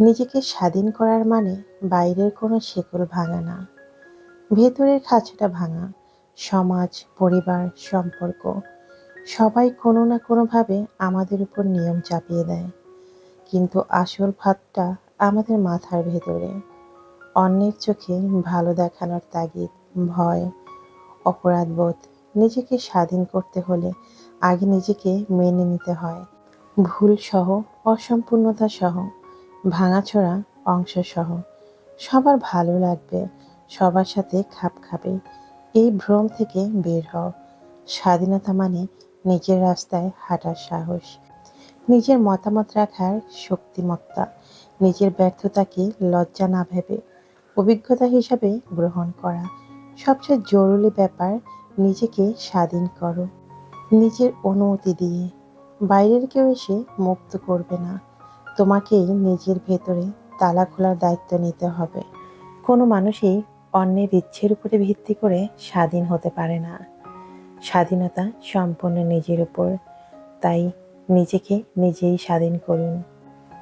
নিজেকে স্বাধীন করার মানে বাইরের কোনো শেকল ভাঙা না। ভেতরের খাঁচাটা ভাঙা। সমাজ, পরিবার, সম্পর্ক, সবাই কোনো না কোনোভাবে আমাদের উপর নিয়ম চাপিয়ে দেয়। কিন্তু আসল ভাতটা আমাদের মাথার ভেতরে। অন্যের চোখে ভালো দেখানোর তাগিদ, ভয়, অপরাধবোধ নিজেকে স্বাধীন করতে হলে আগে নিজেকে মেনে নিতে হয়। ভুল সহ অসম্পূর্ণতা সহ ভাঙাচোরা অংশ সহ সবার ভালো লাগবে, সবার সাথে খাপ খাবে। এই ভ্রম থেকে বের হও। স্বাধীনতা মানে নিজের রাস্তায় হাঁটার সাহস। নিজের মতামত রাখার শক্তিমত্তা। নিজের ব্যর্থতাকে লজ্জা না ভেবে অভিজ্ঞতা হিসাবে গ্রহণ করা। সবচেয়ে জরুরি ব্যাপার, নিজেকে স্বাধীন করো। নিজের অনুমতি দিয়ে। বাইরের কেউ এসে মুক্ত করবে না। তোমাকেই নিজের ভেতরে তালা খোলার দায়িত্ব নিতে হবে। কোনো মানুষই অন্যের ইচ্ছের উপরে ভিত্তি করে স্বাধীন হতে পারে না। স্বাধীনতা সম্পূর্ণ নিজের উপর, তাই নিজেকে নিজেই স্বাধীন করুন।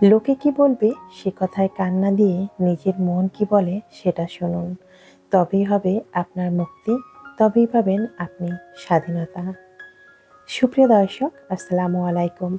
লোকে কি বলবে সে কথায় কান্না দিয়ে নিজের মন কি বলে সেটা শুনুন। তবেই হবে আপনার মুক্তি, তবেই পাবেন আপনি স্বাধীনতা। সুপ্রিয় দর্শক, আসসালামু আলাইকুম।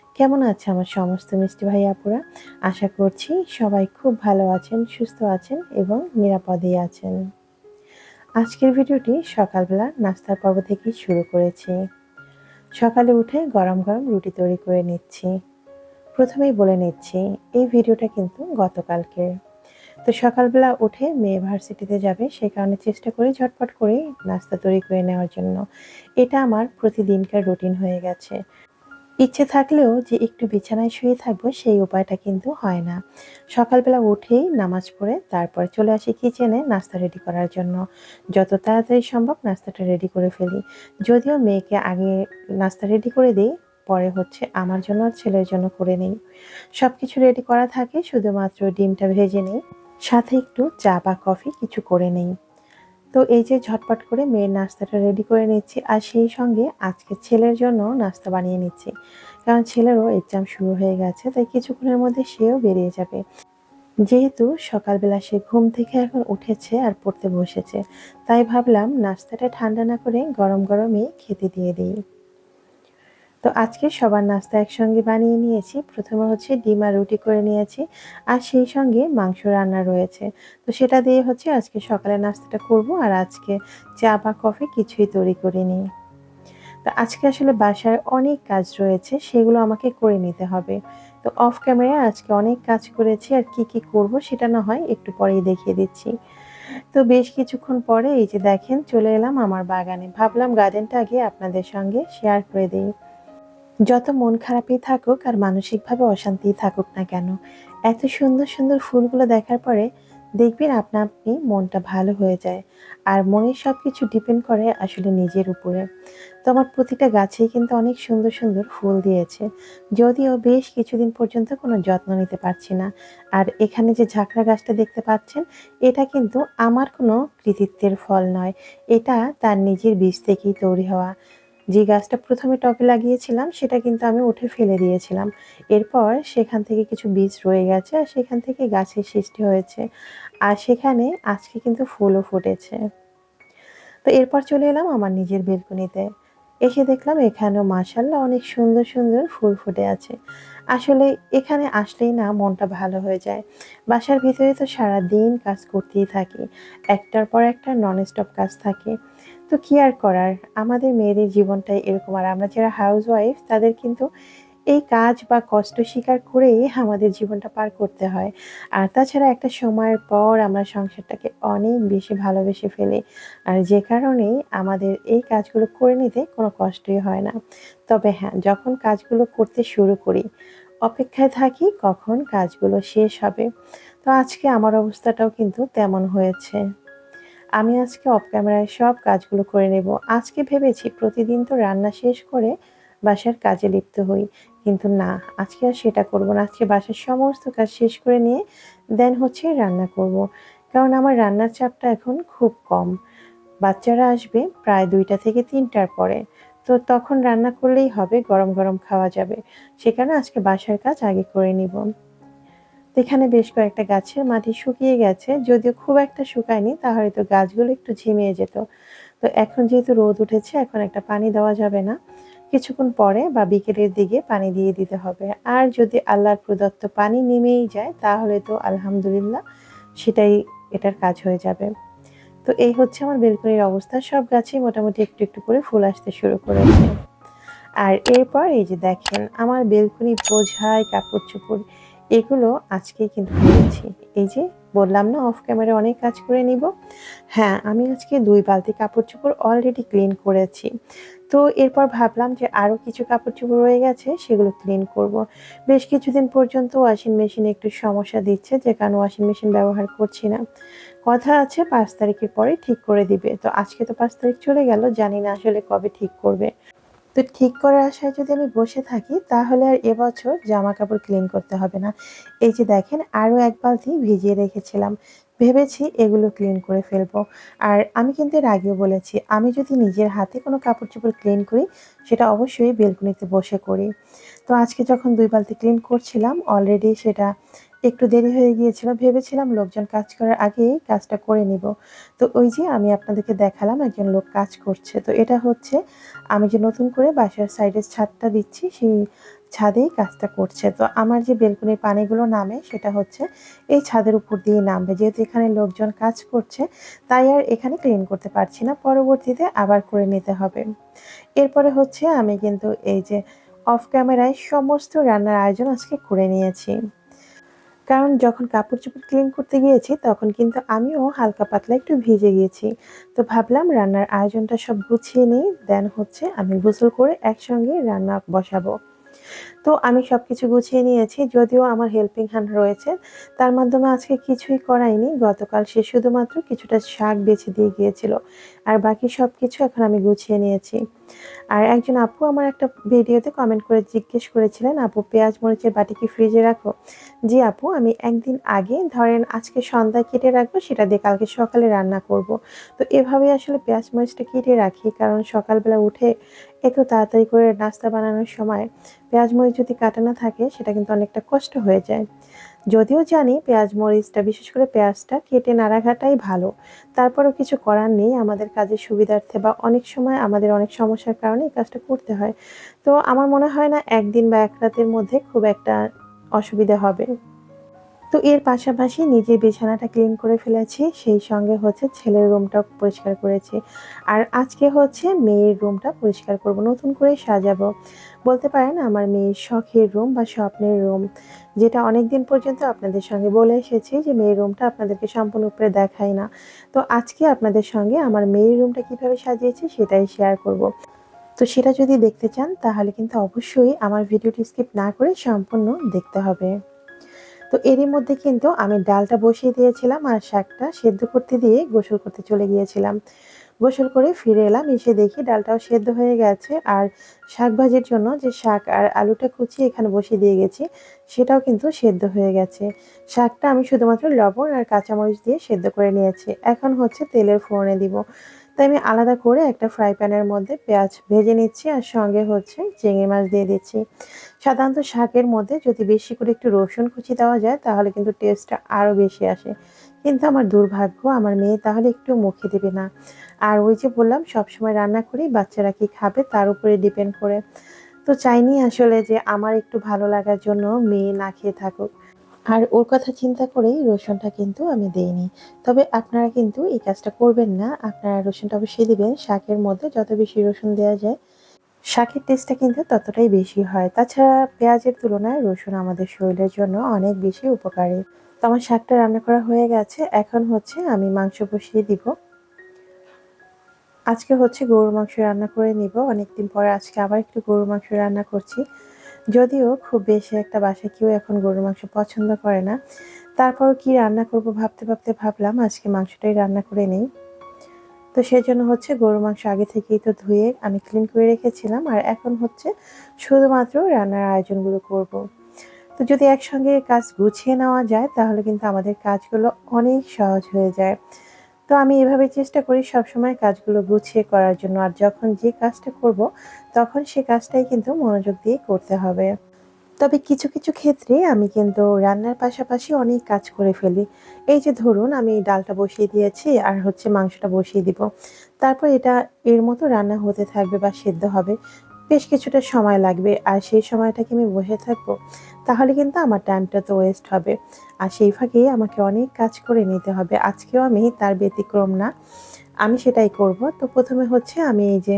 কেমন আছে আমার সমস্ত মিষ্টি ভাই আপুরা? আশা করছি সবাই খুব ভালো আছেন, সুস্থ আছেন এবং নিরাপদেই আছেন। আজকের ভিডিওটি সকালবেলা নাস্তার পর্ব থেকেই শুরু করেছি। সকালে উঠে গরম গরম রুটি তৈরি করে নিচ্ছি। প্রথমেই বলে নিচ্ছি, এই ভিডিওটা কিন্তু গতকালকের তো সকালবেলা উঠে মেয়ে ভার্সিটিতে যাবে সেই কারণে চেষ্টা করি ঝটপট করে নাস্তা তৈরি করে নেওয়ার জন্য। এটা আমার প্রতিদিনকার রুটিন হয়ে গেছে। ইচ্ছে থাকলেও যে একটু বিছানায় শুয়ে থাকব, সেই উপায়টা কিন্তু হয় না। সকালবেলা উঠেই নামাজ পড়ে, তারপর চলে আসি কিচেনে নাস্তা রেডি করার জন্য। যত তাড়াতাড়ি সম্ভব নাস্তাটা রেডি করে ফেলি। যদিও মেয়েকে আগে নাস্তা রেডি করে দিই, পরে হচ্ছে আমার জন্য আর ছেলের জন্য করে নিই। সব কিছু রেডি করা থাকে, শুধুমাত্র ডিমটা ভেজে নিই। সাথে একটু চা বা কফি কিছু করে নেই। তো এই যে ঝটপট করে মেয়ের নাস্তাটা রেডি করে নিচ্ছি আর সেই সঙ্গে আজকে ছেলের জন্য নাস্তা বানিয়ে নিচ্ছি। কারণ ছেলেরও এক্সাম শুরু হয়ে গেছে, তাই কিছুক্ষণের মধ্যে সেও বেরিয়ে যাবে। যেহেতু সকালবেলা সে ঘুম থেকে এখন উঠেছে আর পড়তে বসেছে, তাই ভাবলাম নাস্তাটা ঠান্ডা না করে গরম গরমই খেতে দিয়ে দিই। তো আজকে সবার নাস্তা একসঙ্গে বানিয়ে নিয়েছি। প্রথমে হচ্ছে ডিম আর রুটি করে নিয়েছি আর সেই সঙ্গে মাংস রান্না রয়েছে। তো সেটা দিয়ে হচ্ছে আজকে সকালে নাস্তাটা করব আর আজকে চা বা কফি কিছুই তৈরি করে নিই তো আজকে আসলে বাসায় অনেক কাজ রয়েছে, সেগুলো আমাকে করে নিতে হবে। তো অফ ক্যামেরায় আজকে অনেক কাজ করেছি আর কি কি করব সেটা না হয় একটু পরেই দেখিয়ে দিচ্ছি। তো বেশ কিছুক্ষণ পরে এই যে দেখেন চলে এলাম আমার বাগানে। ভাবলাম গার্ডেনটা আগে আপনাদের সঙ্গে শেয়ার করে দিই। যত মন খারাপই থাকুক আর মানসিকভাবে অশান্তিই থাকুক না কেন, এত সুন্দর সুন্দর ফুলগুলো দেখার পরে দেখবেন আপনা আপনি মনটা ভালো হয়ে যায় আর মনের সব কিছু ডিপেন্ড করে আসলে নিজের উপরে। তো আমার প্রতিটা গাছেই কিন্তু অনেক সুন্দর সুন্দর ফুল দিয়েছে, যদিও বেশ কিছুদিন পর্যন্ত কোনো যত্ন নিতে পারছি না। আর এখানে যে ঝাঁকড়া গাছটা দেখতে পাচ্ছেন, এটা কিন্তু আমার কোনো কৃতিত্বের ফল নয়, এটা তার নিজের বীজ থেকেই তৈরি হওয়া। যে গাছটা প্রথমে টবে লাগিয়েছিলাম, সেটা কিন্তু আমি উঠে ফেলে দিয়েছিলাম। এরপর সেখান থেকে কিছু বীজ রয়ে গেছে আর সেখান থেকে গাছের সৃষ্টি হয়েছে। আর সেখানে আজকে কিন্তু ফুলও ফুটেছে। তো এরপর চলে এলাম আমার নিজের বেলকনিতে। এসে দেখলাম এখানেও মাসাল্লাহ অনেক সুন্দর সুন্দর ফুল ফুটে আছে। আসলে এখানে আসলেই না মনটা ভালো হয়ে যায়। বাসার ভিতরে তো সারা দিন কাজ করতেই থাকি। একটার পর একটা নন স্টপ কাজ থাকে। তো কি আর করার? আমাদের মেয়েদের জীবনটাই এরকম। আর আমরা যারা হাউস ওয়াইফ তাদের কিন্তু এই কাজ বা কষ্ট স্বীকার করেই আমাদের জীবনটা পার করতে হয়। আর তাছাড়া একটা সময়ের পর আমরা সংসারটাকে অনেক বেশি ভালোবেসে ফেলি। আর যে কারণেই আমাদের এই কাজগুলো করে নিতে কোনো কষ্টই হয় না। তবে হ্যাঁ যখন কাজগুলো করতে শুরু করি, অপেক্ষায় থাকি কখন কাজগুলো শেষ হবে। তো আজকে আমার অবস্থাটাও কিন্তু তেমন হয়েছে। আমি আজকে অফ ক্যামেরায় সব কাজগুলো করে নেব। আজকে ভেবেছি প্রতিদিন তো রান্না শেষ করে বাসার কাজে লিপ্ত হই। কিন্তু না, আজকে আর সেটা করব না। আজকে বাসার সমস্ত কাজ শেষ করে নিয়ে দেন হচ্ছে রান্না করব। কারণ আমার রান্নার চাপটা এখন খুব কম। বাচ্চারা আসবে প্রায় দুইটা থেকে তিনটার পরে। তো তখন রান্না করলেই হবে, গরম গরম খাওয়া যাবে। সেখানে আজকে বাসার কাজ আগে করে নিব। এখানে বেশ কয়েকটা গাছের মাটি শুকিয়ে গেছে, যদিও খুব একটা শুকায়নি, তাহলে তো গাছগুলো একটু ঝিমিয়ে যেত। তো এখন যেহেতু রোদ উঠেছে, এখন একটা পানি দেওয়া যাবে না। কিছুক্ষণ পরে বা বিকেলের দিকে পানি দিয়ে দিতে হবে। আর যদি আল্লাহর প্রদত্ত পানি নেমেই যায়, তাহলে তো আলহামদুলিল্লাহ সেটাই এটার কাজ হয়ে যাবে। তো এই হচ্ছে আমার বেলকনির অবস্থা। সব গাছেই মোটামুটি একটু একটু করে ফুল আসতে শুরু করেছে। আর এরপর এই যে দেখেন, আমার বেলকনি বোঝায় কাপড় চোপড় এগুলো আজকেই কিন্তু করেছি। এই যে বললাম না অফ ক্যামেরা অনেক কাজ করে নিব। হ্যাঁ আমি আজকে দুই বালতি কাপড় চোপড় অলরেডি ক্লিন করেছি। তো এরপর ভাবলাম যে আরও কিছু কাপড় চোপড় রয়ে গেছে, সেগুলো ক্লিন করব। বেশ কিছুদিন পর্যন্ত ওয়াশিং মেশিনে একটু সমস্যা দিচ্ছে, যে কারণ ওয়াশিং মেশিন ব্যবহার করছি না। কথা আছে পাঁচ তারিখের পরে ঠিক করে দিবে। তো আজকে তো পাঁচ তারিখ চলে গেল, জানি না আসলে কবে ঠিক করবে। তো ঠিক করার আশায় যদি আমি বসে থাকি, তাহলে আর এবছর জামা কাপড় ক্লিন করতে হবে না। এই যে দেখেন, আরও এক বালতি ভিজিয়ে রেখেছিলাম। ভেবেছি এগুলো ক্লিন করে ফেলব। আর আমি কিন্তু এর আগেও বলেছি, আমি যদি নিজের হাতে কোনো কাপড় চোপড় ক্লিন করি, সেটা অবশ্যই বেলকুনিতে বসে করি। তো আজকে যখন দুই বালতি ক্লিন করছিলাম অলরেডি সেটা একটু দেরি হয়ে গিয়েছিল, ভেবেছিলাম লোকজন কাজ করার আগেই কাজটা করে নিব। তো ওই যে আমি আপনাদেরকে দেখালাম একজন লোক কাজ করছে। তো এটা হচ্ছে, আমি যে নতুন করে বাসার সাইডের ছাদটা দিচ্ছি, সেই ছাদেই কাজটা করছে। তো আমার যে বেলকনির পানিগুলো নামে, সেটা হচ্ছে এই ছাদের উপর দিয়ে নামবে। যেহেতু এখানে লোকজন কাজ করছে, তাই আর এখানে ক্লিন করতে পারছি না। পরবর্তীতে আবার করে নিতে হবে। এরপরে হচ্ছে আমি কিন্তু এই যে অফ ক্যামেরায় সমস্ত রান্নার আয়োজন আজকে করে নিয়েছি। কারণ যখন কাপড় চোপড় ক্লিন করতে গিয়েছি, তখন কিন্তু আমিও হালকা পাতলা একটু ভিজে গিয়েছি। তো ভাবলাম রান্নার আয়োজনটা সব গুছিয়ে নিই দেন হচ্ছে আমি গোসল করে একসঙ্গে রান্না বসাবো। তো আমি সব কিছু গুছিয়ে নিয়েছি, যদিও আমার হেল্পিং হ্যান্ড রয়েছে, তার মাধ্যমে আজকে কিছুই করাইনি গতকাল সে শুধুমাত্র কিছুটা শাক বেছে দিয়ে গিয়েছিল, আর বাকি সব কিছু এখন আমি গুছিয়ে নিয়েছি। আর একজন আপু আমার একটা ভিডিওতে কমেন্ট করে জিজ্ঞেস করেছিলেন, আপু, পেঁয়াজ মরিচের বাটি কি ফ্রিজে রাখো? জি আপু, আমি একদিন আগে, ধরেন আজকে সন্ধ্যায় কেটে রাখব, সেটা দিয়ে কালকে সকালে রান্না করব। তো এভাবে আসলে পেঁয়াজ মরিচটা কেটে রাখি, কারণ সকালবেলা উঠে এত তাড়াতাড়ি করে নাস্তা বানানোর সময় পেঁয়াজ মরিচ যদি কাটা না থাকে, সেটা কিন্তু অনেকটা কষ্ট হয়ে যায়। যদিও জানি পেঁয়াজ মরিচটা বিশেষ করে পেঁয়াজটা কেটে না রাখাটাই ভালো। তারপরেও কিছু করার নেই, আমাদের কাজের সুবিধার্থে বা অনেক সময় আমাদের অনেক সমস্যার কারণে এই কাজটা করতে হয়। তো আমার মনে হয় না একদিন বা এক রাতের মধ্যে খুব একটা অসুবিধা হবে। তো এর পাশাপাশি নিজের বিছানাটা ক্লিন করে ফেলেছি, সেই সঙ্গে হচ্ছে ছেলের রুমটা পরিষ্কার করেছি। আর আজকে হচ্ছে মেয়ের রুমটা পরিষ্কার করব, নতুন করে সাজাবো। বলতে পারেন আমার মেয়ের শখের রুম বা স্বপ্নের রুম যেটা অনেক দিন পর্যন্ত আপনাদের সঙ্গে বলে এসেছি যে মেয়ের রুমটা আপনাদেরকে সম্পূর্ণ উপরে দেখাই না। তো আজকে আপনাদের সঙ্গে আমার মেয়ের রুমটা কীভাবে সাজিয়েছি সেটাই শেয়ার করব। তো সেটা যদি দেখতে চান, তাহলে কিন্তু অবশ্যই আমার ভিডিওটি স্কিপ না করে সম্পূর্ণ দেখতে হবে। তো এরই মধ্যে কিন্তু আমি ডালটা বসিয়ে দিয়েছিলাম আর শাকটা সেদ্ধ করতে দিয়ে গোসল করতে চলে গিয়েছিলাম। গোসল করে ফিরে এলাম, এসে দেখি ডালটাও সেদ্ধ হয়ে গেছে আর শাক ভাজির জন্য যে শাক আর আলুটা কুচিয়ে এখানে বসিয়ে দিয়ে গেছি, সেটাও কিন্তু সেদ্ধ হয়ে গেছে। শাকটা আমি শুধুমাত্র লবণ আর কাঁচামরিচ দিয়ে সেদ্ধ করে নিয়েছি। এখন হচ্ছে তেলের ফোড়নে দিব। তাই আমি আলাদা করে একটা ফ্রাই প্যানের মধ্যে পেঁয়াজ ভেজে নিচ্ছি আর সঙ্গে হচ্ছে চিংড়ি মাছ দিয়ে দিচ্ছি। সাধারণত শাকের মধ্যে যদি বেশি করে একটু রসুন কুচি দেওয়া যায় তাহলে কিন্তু টেস্টটা আরও বেশি আসে। কিন্তু আমার দুর্ভাগ্য, আমার মেয়ে তাহলে একটু মুখে দেবে না। আর ওই যে বললাম, সবসময় রান্না করি বাচ্চারা কি খাবে তার উপরে ডিপেন্ড করে। তো চাইনি আসলে যে আমার একটু ভালো লাগার জন্য মেয়ে না খেয়ে থাকুক। আর ওর কথা চিন্তা করেই রসুনটা কিন্তু আমি দেইনি। তবে আপনারা কিন্তু এই কাজটা করবেন না। আপনারা রসুনটা অবশ্যই দিবেন। শাকের মধ্যে যত বেশি রসুন দেওয়া যায়, শাকের টেস্টটা কিন্তু ততটাই বেশি হয়। তাছাড়া পেঁয়াজের তুলনায় রসুন আমাদের শরীরের জন্য অনেক বেশি উপকারী। তো আমার শাকটা রান্না করা হয়ে গেছে। এখন হচ্ছে আমি মাংস বসিয়ে দিব। আজকে হচ্ছে গরুর মাংস রান্না করে নিব। অনেকদিন পরে আজকে আবার একটু গরুর মাংস রান্না করছি। যদিও খুব বেশি একটা বাসায় কেউ এখন গরুর মাংস পছন্দ করে না। তারপরও কি রান্না করব ভাবতে ভাবতে ভাবলাম, আজকে মাংসটাই রান্না করে নেই। তো সেজন্য হচ্ছে গরু মাংস আগে থেকেই তো ধুয়ে আমি ক্লিন করে রেখেছিলাম, আর এখন হচ্ছে শুধুমাত্র রান্নার আয়োজনগুলো করব। তো যদি একসঙ্গে কাজ গুছিয়ে নেওয়া যায়, তাহলে কিন্তু আমাদের কাজগুলো অনেক সহজ হয়ে যায়। তো আমি এভাবে চেষ্টা করি সবসময় কাজগুলো গুছিয়ে করার জন্য। আর যখন যে কাজটা করব, তখন সে কাজটাই কিন্তু মনোযোগ দিয়ে করতে হবে। তবে কিছু কিছু ক্ষেত্রে আমি কিন্তু রান্নার পাশাপাশি অনেক কাজ করে ফেলি। এই যে ধরুন, আমি ডালটা বসিয়ে দিয়েছি আর হচ্ছে মাংসটা বসিয়ে দিব। তারপর এটা এর মতো রান্না হতে থাকবে বা সেদ্ধ হবে। বেশ কিছুটা সময় লাগবে। আর সেই সময়টা কি আমি বসে থাকব। তাহলে কিন্তু আমার টাইমটা তো ওয়েস্ট হবে। আর সেই আমাকে অনেক কাজ করে নিতে হবে। আজকেও আমি তার ব্যতিক্রম না। আমি সেটাই করব। তো প্রথমে হচ্ছে আমি এই যে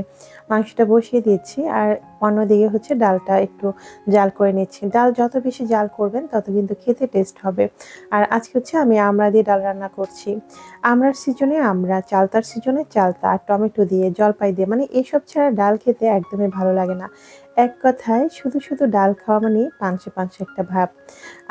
মাংসটা বসিয়ে দিচ্ছি আর অন্যদিকে হচ্ছে ডালটা একটু জাল করে নিচ্ছি। ডাল যত বেশি জাল করবেন তত কিন্তু খেতে টেস্ট হবে। আর আজকে হচ্ছে আমি আমড়া দিয়ে ডাল রান্না করছি। আমড়ার সিজনে আমরা চালতার সিজনে চালতা আর টমেটো দিয়ে, জলপাই দিয়ে মানে এইসব ছাড়া ডাল খেতে একদমই ভালো লাগে না। এক কথায় শুধু শুধু ডাল খাওয়া মানে পাংশে পাংশে একটা ভাব।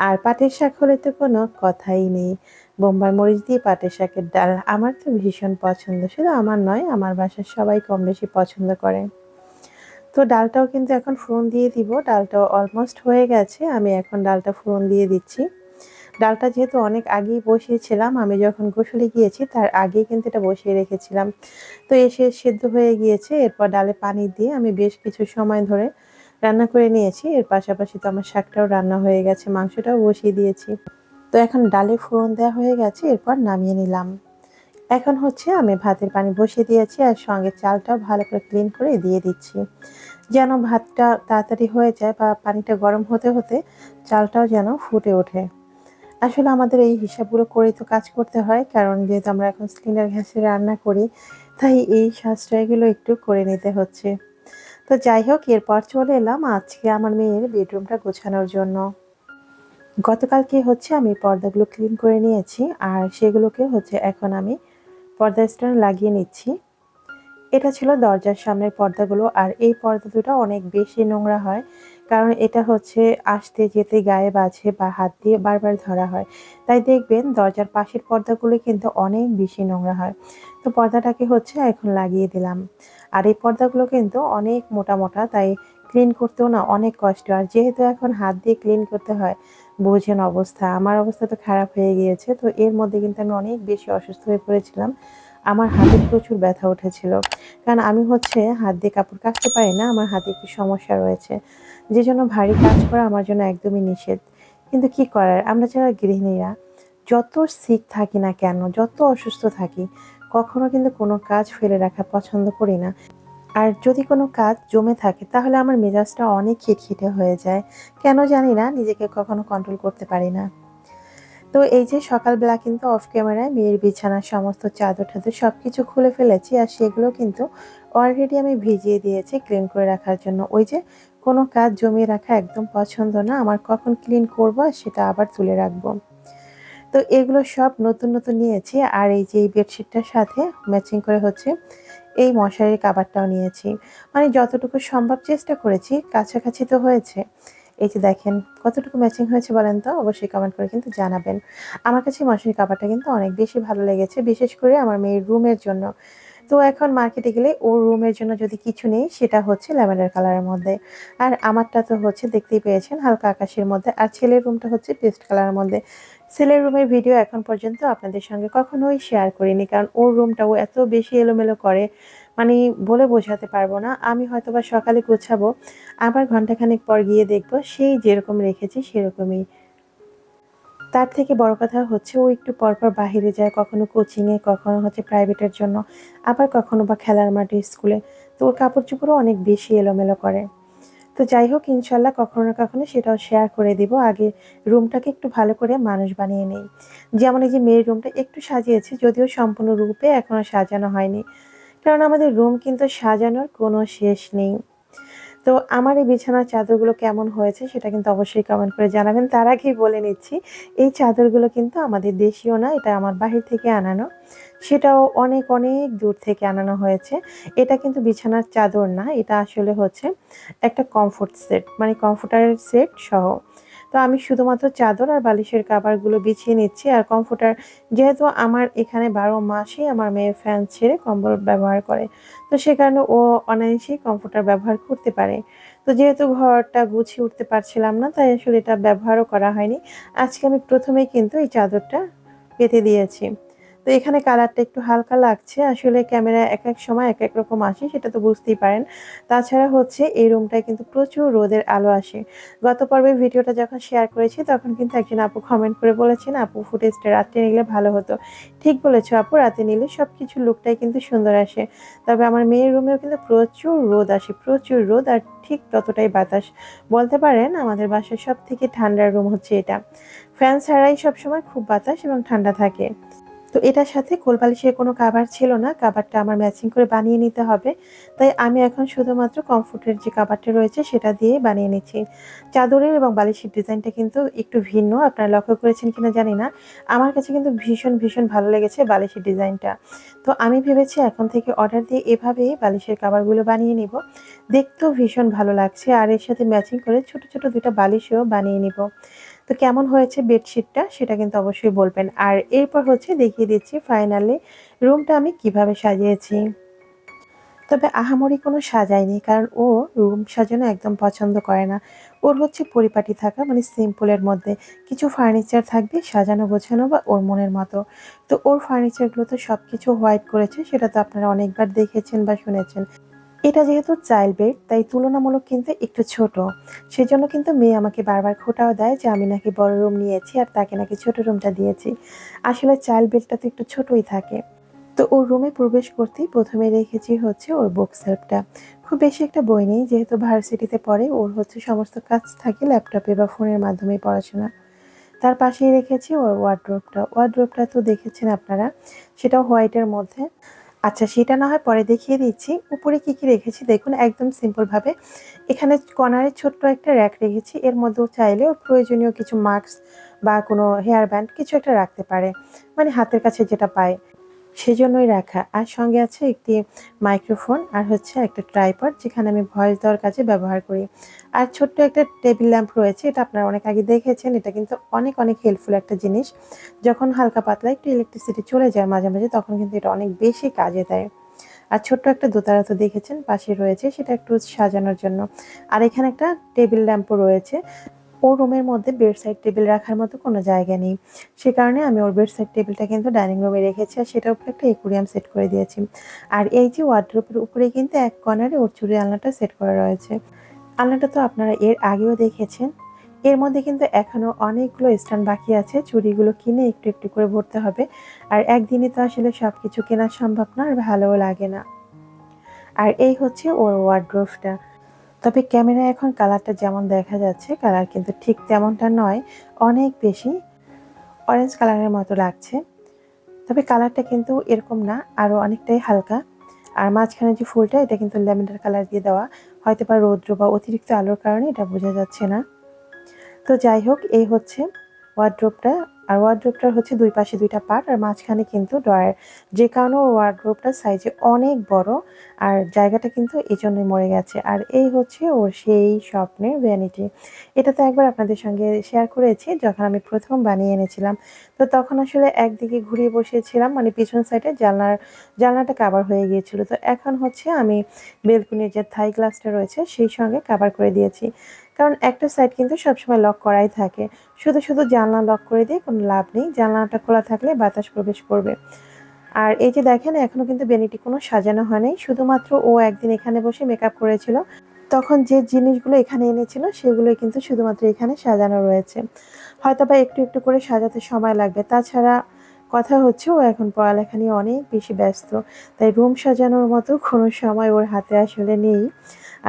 আর পাটের শাক হলে তো কোনো কথাই নেই। বোম্বাই মরিচ দিয়ে পাটের শাকের ডাল আমার তো ভীষণ পছন্দ। শুধু আমার নয়, আমার বাসার সবাই কম বেশি পছন্দ করে। তো ডালটাও কিন্তু এখন ফোড়ন দিয়ে দিব। ডালটাও অলমোস্ট হয়ে গেছে। আমি এখন ডালটা ফোড়ন দিয়ে দিচ্ছি। ডালটা যেহেতু অনেক আগেই বসিয়েছিলাম, আমি যখন গোসলে গিয়েছি তার আগেই কিন্তু এটা বসিয়ে রেখেছিলাম। তো এসে সেদ্ধ হয়ে গিয়েছে। এরপর ডালে পানি দিয়ে আমি বেশ কিছু সময় ধরে রান্না করে নিয়েছি। এর পাশাপাশি তো আমার শাকটাও রান্না হয়ে গেছে, মাংসটাও বসিয়ে দিয়েছি। তো এখন ডালে ফোড়ন দেওয়া হয়ে গেছে, এরপর নামিয়ে নিলাম। এখন হচ্ছে আমি ভাতের পানি বসিয়ে দিয়েছি আর সঙ্গে চালটাও ভালো করে ক্লিন করে দিয়ে দিচ্ছি। যেন ভাতটা তাড়াতাড়ি হয়ে যায় বা পানিটা গরম হতে হতে চালটাও যেন ফুটে ওঠে। আসলে আমাদের এই হিসাবগুলো করেই তো কাজ করতে হয়, কারণ যেহেতু আমরা এখন সিলিন্ডার গ্যাসে রান্না করি, তাই এই সাশ্রয়গুলো একটু করে নিতে হচ্ছে। তো যাই হোক, এরপর চলে এলাম আজকে আমার মেয়ের বেডরুমটা গোছানোর জন্য। গতকালকে হচ্ছে আমি পর্দাগুলো ক্লিন করে নিয়েছি, আর সেগুলোকে হচ্ছে এখন আমি পর্দা স্ট্যান্ড লাগিয়ে নিচ্ছি। এটা ছিল দরজার সামনের পর্দাগুলো, আর এই পর্দা দুটো অনেক বেশি নোংরা হয়, কারণ এটা হচ্ছে আসতে যেতে গায়ে বাজে বা হাত দিয়ে বারবার ধরা হয়। তাই দেখবেন দরজার পাশের পর্দাগুলো কিন্তু অনেক বেশি নোংরা হয়। তো পর্দাটাকে হচ্ছে এখন লাগিয়ে দিলাম। আর এই পর্দাগুলো কিন্তু অনেক মোটা মোটা, তাই ক্লিন করতেও না অনেক কষ্ট। আর যেহেতু এখন হাত দিয়ে ক্লিন করতে হয় বোঝেন অবস্থা। আমার অবস্থা তো খারাপ হয়ে গিয়েছে, তো এর মধ্যে কিন্তু আমি অনেক বেশি অসুস্থ হয়ে পড়েছিলাম। আমার হাতে প্রচুর ব্যথা উঠেছিল। কারণ আমি হচ্ছে হাত দিয়ে কাপড় কাচতে পারি না, আমার হাতে একটু সমস্যা রয়েছে। যে জন্য ভারী কাজ করা আমার জন্য একদমই নিষেধ। কিন্তু কি করার? আমরা যারা গৃহিণীরা, যত সিক থাকি না কেন, যত অসুস্থ থাকি, কখনো কিন্তু কোনো কাজ ফেলে রাখা পছন্দ করি না। আর যদি কোনো কাজ জমে থাকে, তাহলে আমার মেজাজটা অনেক খিটখিটে হয়ে যায়। কেন জানি না, নিজেকে কখনো কন্ট্রোল করতে পারি না। তো এই যে সকালবেলা কিন্তু অফ ক্যামেরায় মেয়ের বিছানার সমস্ত চাদর টাদর সব কিছু খুলে ফেলেছি আর সেগুলো কিন্তু অলরেডি আমি ভিজিয়ে দিয়েছি ক্লিন করে রাখার জন্য। ওই যে কোনো কাজ জমিয়ে রাখা একদম পছন্দ না, আমার কখন ক্লিন করব সেটা আবার তুলে রাখব। তো এগুলো সব নতুন নতুন নিয়েছি আর এই যে এই বেডশিটটার সাথে ম্যাচিং করে হচ্ছে এই মশারির কাবারটাও নিয়েছি। মানে যতটুকু সম্ভব চেষ্টা করেছি, কাছাকাছি তো হয়েছে। এই যে দেখেন, কতটুকু ম্যাচিং হয়েছে বলেন তো? অবশ্যই কমেন্ট করে কিন্তু জানাবেন। আমার কাছে মশারির কাবারটা কিন্তু অনেক বেশি ভালো লেগেছে, বিশেষ করে আমার মেয়ের রুমের জন্য। তো এখন মার্কেটে গেলে ওর রুমের জন্য যদি কিছু নেই, সেটা হচ্ছে ল্যাভেন্ডার কালারের মধ্যে। আর আমারটা তো হচ্ছে, দেখতেই পেয়েছেন, হালকা আকাশের মধ্যে। আর ছেলের রুমটা হচ্ছে পেস্ট কালারের মধ্যে। ছেলের রুমের ভিডিও এখন পর্যন্ত আপনাদের সঙ্গে কখনোই শেয়ার করিনি, কারণ ওর রুমটাও এত বেশি এলোমেলো করে মানে বলে বোঝাতে পারব না। আমি হয়তো বা সকালে গোছাবো, আবার ঘন্টাখানেক পর গিয়ে দেখব, সেই যেরকম রেখেছি সেরকমই। তার থেকে বড় কথা হচ্ছে ও একটু পরপর বাহিরে যায়, কখনো কোচিংয়ে কখনো হচ্ছে প্রাইভেটের জন্য, আবার কখনো বা খেলার মাঠে স্কুলে তো ওর কাপড় চোপড়ও অনেক বেশি এলোমেলো করে। তো যাই হোক, ইনশাল্লাহ কখনো না কখনো সেটাও শেয়ার করে দিব। আগে রুমটাকে একটু ভালো করে মানুষ বানিয়ে নেই। যেমন এই যে মেয়ের রুমটা একটু সাজিয়েছে, যদিও সম্পূর্ণ রূপে এখনও সাজানো হয়নি। কারণ আমাদের রুম কিন্তু সাজানোর কোনো শেষ নেই। তো আমার এই বিছানার চাদরগুলো কেমন হয়েছে সেটা কিন্তু অবশ্যই কমেন্ট করে জানাবেন। তার আগেই বলে নিচ্ছি, এই চাদরগুলো কিন্তু আমাদের দেশীয় না, এটা আমার বাহির থেকে আনানো। সেটাও অনেক অনেক দূর থেকে আনানো হয়েছে। এটা কিন্তু বিছানার চাদর না, এটা আসলে হচ্ছে একটা কমফোর্ট সেট মানে কমফোর্টার সেট সহ। তো আমি শুধুমাত্র চাদর আর বালিশের কাভারগুলো বিছিয়ে নিচ্ছি। আর কমফোর্টার যেহেতু আমার এখানে বারো মাসেই আমার মেয়ে ফ্যান ছেড়ে কম্বল ব্যবহার করে, তো সে কারণে ও অনায়াসেই কমফোর্টার ব্যবহার করতে পারে। তো যেহেতু ঘরটা গুছিয়ে উঠতে পারছিলাম না, তাই আসলে এটা ব্যবহারও করা হয়নি। আজকে আমি প্রথমেই কিন্তু এই চাদরটা পেতে দিয়েছি। তো এখানে কালারটা একটু হালকা লাগছে। আসলে ক্যামেরা এক এক সময় এক এক রকম আসে, সেটা তো বুঝতেই পারেন। তাছাড়া হচ্ছে এই রুমটায় কিন্তু প্রচুর রোদের আলো আসে। গত পর্বে ভিডিওটা যখন শেয়ার করেছি, তখন কিন্তু একজন আপু কমেন্ট করে বলেছেন, আপু ফুটেজটা রাত্রে নিলে ভালো হতো। ঠিক বলেছ আপু, রাতে নিলে সব কিছু লুকটাই কিন্তু সুন্দর আসে। তবে আমার মেয়ের রুমেও কিন্তু প্রচুর রোদ আসে, প্রচুর রোদ, আর ঠিক ততটাই বাতাস। বলতে পারেন আমাদের বাসার সব থেকে ঠান্ডার রুম হচ্ছে এটা। ফ্যান ছাড়াই সবসময় খুব বাতাস এবং ঠান্ডা থাকে। তো এটার সাথে কোলবালিশের কোনো কাভার ছিল না। কাভারটা আমার ম্যাচিং করে বানিয়ে নিতে হবে। তাই আমি এখন শুধুমাত্র কমফোর্টের যে কাভারটা রয়েছে সেটা দিয়ে বানিয়ে নিচ্ছি। চাদরের এবং বালিশের ডিজাইনটা কিন্তু একটু ভিন্ন। আপনারা লক্ষ্য করেছেন কিনা জানি না। আমার কাছে কিন্তু ভীষণ ভীষণ ভালো লেগেছে বালিশের ডিজাইনটা। তো আমি ভেবেছি এখন থেকে অর্ডার দিয়ে এভাবেই বালিশের কাভারগুলো বানিয়ে নিব। দেখতেও ভীষণ ভালো লাগছে। আর এর সাথে ম্যাচিং করে ছোট ছোট দুটো বালিশও বানিয়ে নিব। তো কেমন হয়েছে বেডশিটটা সেটা কিন্তু অবশ্যই বলবেন। আর এরপর হচ্ছে দেখিয়ে দিচ্ছি ফাইনালি রুমটা আমি কীভাবে সাজিয়েছি। তবে আহামরি কোনো সাজায়নি কারণ ও রুম সাজানো একদম পছন্দ করে না। ওর হচ্ছে পরিপাটি থাকা মানে সিম্পলের মধ্যে কিছু ফার্নিচার থাকবে সাজানো গোছানো বা ওর মনের মতো। তো ওর ফার্নিচারগুলো তো সব কিছু হোয়াইট করেছে সেটা তো আপনারা অনেকবার দেখেছেন বা শুনেছেন। এটা যেহেতু চাইল্ড বেড তাই তুলনামূলক কিন্তু একটু ছোট। সেজন্য কিন্তু মেয়ে আমাকে বারবার খোটাও দেয় যে আমি নাকি বড় রুম নিয়েছি আর তাকে নাকি ছোট রুমটা দিয়েছি। আসলে চাইল্ড বেডটা তো একটু ছোটই থাকে। তো ওর রুমে প্রবেশ করতেই প্রথমে রেখেছি হচ্ছে ওর বুক সেলফটা খুব বেশি একটা বই নেই, যেহেতু ভার্সিটিতে পড়ে, ওর হচ্ছে সমস্ত কাজ থাকে ল্যাপটপে বা ফোনের মাধ্যমে পড়াশোনা। তার পাশেই রেখেছি ওর ওয়ার্ড্রোপটা ওয়ার্ড্রোপটা তো দেখেছেন আপনারা, সেটাও হোয়াইটের মধ্যে। আচ্ছা সেটা না হয় পরে দেখিয়ে দিচ্ছি। উপরে কি কি রেখেছি দেখুন, একদম সিম্পলভাবে এখানে কর্নারে ছোট্ট একটা র্যাক রেখেছি। এর মধ্যেও চাইলে প্রয়োজনীয় কিছু মাস্ক বা কোনো হেয়ার ব্যান্ড কিছু একটা রাখতে পারে। মানে হাতের কাছে যেটা পায়। সেজন্যই রাখা। আর সঙ্গে আছে একটি মাইক্রোফোন আর হচ্ছে একটা ট্রাইপড, যেখানে আমি ভয়েস দেওয়ার কাজে ব্যবহার করি। আর ছোট্ট একটা টেবিল ল্যাম্প রয়েছে, এটা আপনারা অনেক আগে দেখেছেন, এটা কিন্তু অনেক অনেক হেল্পফুল একটা জিনিস। যখন হালকা পাতলা একটু ইলেকট্রিসিটি চলে যায় মাঝে মাঝে, তখন কিন্তু এটা অনেক বেশি কাজে দেয়। আর ছোট্ট একটা দোতারা তো দেখেছেন, পাশে রয়েছে, সেটা একটু সাজানোর জন্য। আর এখানে একটা টেবিল ল্যাম্পও রয়েছে। ওর রুমের মধ্যে বেড সাইড টেবিল রাখার মতো কোনো জায়গা নেই। সে কারণে আমি ওর বেড সাইড টেবিলটা কিন্তু ডাইনিং রুমে রেখেছি আর সেটার উপরে একটা একুরিয়াম সেট করে দিয়েছি। আর এই যে ওয়ার্ড্রোপের উপরে কিন্তু এক কর্নারে ওর চুরি আলনাটা সেট করা রয়েছে। আলনাটা তো আপনারা এর আগেও দেখেছেন। এর মধ্যে কিন্তু এখনও অনেকগুলো স্ট্যান্ড বাকি আছে। চুড়িগুলো কিনে একটু একটু করে ভরতে হবে। আর একদিনে তো আসলে সব কিছু কেনা সম্ভব না আর ভালোও লাগে না। আর এই হচ্ছে ওর ওয়ার্ড্রোফটা তবে ক্যামেরায় এখন কালারটা যেমন দেখা যাচ্ছে, কালার কিন্তু ঠিক তেমনটা নয়, অনেক বেশি অরেঞ্জ কালারের মতো লাগছে। তবে কালারটা কিন্তু এরকম না আরও অনেকটাই হালকা। আর মাঝখানে যে ফুলটা, এটা কিন্তু ল্যাভেন্ডার কালার দিয়ে দেওয়া। হয়তো বা রৌদ্র বা অতিরিক্ত আলোর কারণে এটা বোঝা যাচ্ছে না। তো যাই হোক, এই হচ্ছে ওয়ার্ড্রোপটা আর ওয়ার্ড্রোপটার হচ্ছে দুই পাশে দুইটা পার্ট আর মাঝখানে কিন্তু ড্রয়ার যে কারণে ওয়ার্ড্রোপটার সাইজে অনেক বড়, আর জায়গাটা কিন্তু এই জন্যই মরে গেছে। আর এই হচ্ছে ওর সেই স্বপ্নের ভ্যানিটি এটা তো একবার আপনাদের সঙ্গে শেয়ার করেছি, যখন আমি প্রথম বানিয়ে এনেছিলাম। তো তখন আসলে একদিকে ঘুরিয়ে বসিয়েছিলাম মানে পিছন সাইডে জানলার, জানলাটা কাভার হয়ে গিয়েছিল। তো এখন হচ্ছে আমি বেলকুনির যে থাই গ্লাসটা রয়েছে, সেই সঙ্গে কাভার করে দিয়েছি। কারণ একটা সাইড কিন্তু সবসময় লক করাই থাকে। শুধু শুধু জানলা লক করে দিয়ে কোনো লাভ নেই। জানলাটা খোলা থাকলে বাতাস প্রবেশ করবে। আর এই যে দেখেন, এখনও কিন্তু বেনিটি কোনো সাজানো হয়নি শুধুমাত্র ও একদিন এখানে বসে মেকআপ করেছিল। তখন যে জিনিসগুলো এখানে এনেছিল, সেগুলোই কিন্তু শুধুমাত্র এখানে সাজানো রয়েছে। হয়তো বা একটু একটু করে সাজাতে সময় লাগবে। তাছাড়া কথা হচ্ছে, ও এখন পড়ালেখা নিয়ে অনেক বেশি ব্যস্ত। তাই রুম সাজানোর মতো কোনো সময় ওর হাতে আসলে নেই।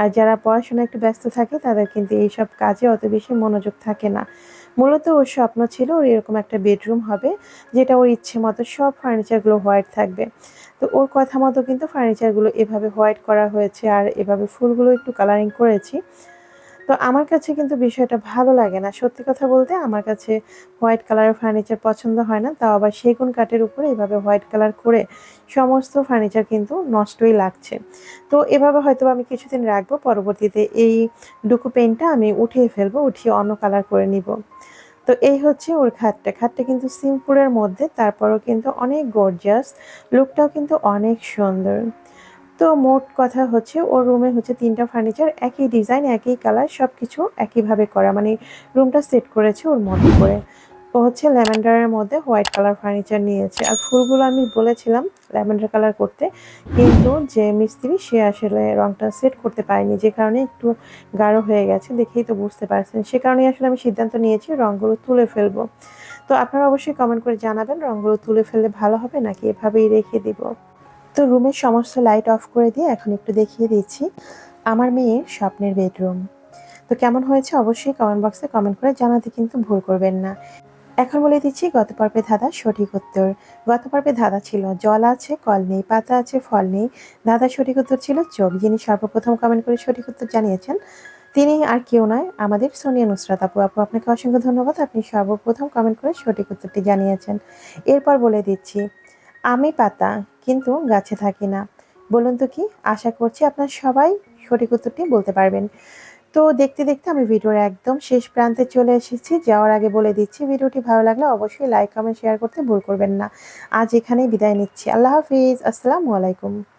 আর যারা পড়াশোনা একটু ব্যস্ত থাকে, তাদের কিন্তু এইসব কাজে অত বেশি মনোযোগ থাকে না। মূলত ওর স্বপ্ন ছিল ওর এরকম একটা বেডরুম হবে, যেটা ওর ইচ্ছে মতো সব ফার্নিচারগুলো হোয়াইট থাকবে। তো ওর কথা মতো কিন্তু ফার্নিচারগুলো এভাবে হোয়াইট করা হয়েছে, আর এভাবে ফুলগুলো একটু কালারিং করেছি। তো আমার কাছে কিন্তু বিষয়টা ভালো লাগে না। সত্যি কথা বলতে আমার কাছে হোয়াইট কালারের ফার্নিচার পছন্দ হয় না। তাও আবার সেগুন কাঠের উপরে এভাবে হোয়াইট কালার করে সমস্ত ফার্নিচার কিন্তু নষ্টই লাগছে। তো এভাবে হয়তো আমি কিছুদিন রাখব, পরবর্তীতে এই ডুকু পেনটা আমি উঠিয়ে ফেলব, উঠিয়ে অন্য কালার করে নিব। তো এই হচ্ছে ওর খাটটা। খাটটা কিন্তু সিম্পলের মধ্যে, তারপরও কিন্তু অনেক গর্জিয়াস লুকটাও কিন্তু অনেক সুন্দর। তো মোট কথা হচ্ছে, ওর রুমে হচ্ছে তিনটা ফার্নিচার একই ডিজাইন একই কালার সব কিছু একইভাবে করা। মানে রুমটা সেট করেছে ওর মতো করে। ও হচ্ছে ল্যাভেন্ডারের মধ্যে হোয়াইট কালার ফার্নিচার নিয়েছে। আর ফুলগুলো আমি বলেছিলাম ল্যাভেন্ডার কালার করতে, কিন্তু যে মিস্ত্রি, সে আসলে রংটা সেট করতে পারেনি। যে কারণে একটু গাঢ় হয়ে গেছে, দেখেই তো বুঝতে পারছেন। সে কারণেই আসলে আমি সিদ্ধান্ত নিয়েছি রংগুলো তুলে ফেলব। তো আপনারা অবশ্যই কমেন্ট করে জানাবেন রংগুলো তুলে ফেললে ভালো হবে নাকি এভাবেই রেখে দিব। তো রুমের সমস্ত লাইট অফ করে দিয়ে এখন একটু দেখিয়ে দিচ্ছি। আমার মেয়ের স্বপ্নের বেডরুম তো কেমন হয়েছে অবশ্যই কমেন্ট বক্সে কমেন্ট করে জানাতে কিন্তু ভুল করবেন না। এখন বলে দিচ্ছি, গত পর্বে ধাঁধা সঠিক উত্তর। গত পর্বে ধাঁধা ছিল, জল আছে, কল নেই, পাতা আছে, ফল নেই। ধাঁধার সঠিক উত্তর ছিল চোখ। যিনি সর্বপ্রথম কমেন্ট করে সঠিক উত্তর জানিয়েছেন, তিনি আর কেউ নয়, আমাদের সোনিয়া নুসরাত আপু। আপু, আপনাকে অসংখ্য ধন্যবাদ। আপনি সর্বপ্রথম কমেন্ট করে সঠিক উত্তরটি জানিয়েছেন। এরপর বলে দিচ্ছি, আমি পাতা কিন্তু গাছে থাকি না। বলুন তো কি? আশা করছি আপনার সবাই সঠিক উত্তরটি বলতে পারবেন। তো দেখতে দেখতে আমি ভিডিওর একদম শেষ প্রান্তে চলে এসেছি। যাওয়ার আগে বলে দিচ্ছি, ভিডিওটি ভালো লাগলে অবশ্যই লাইক, কমেন্ট, শেয়ার করতে ভুল করবেন না। আজ এখানেই বিদায় নিচ্ছি। আল্লাহ হাফিজ। আসসালামু আলাইকুম।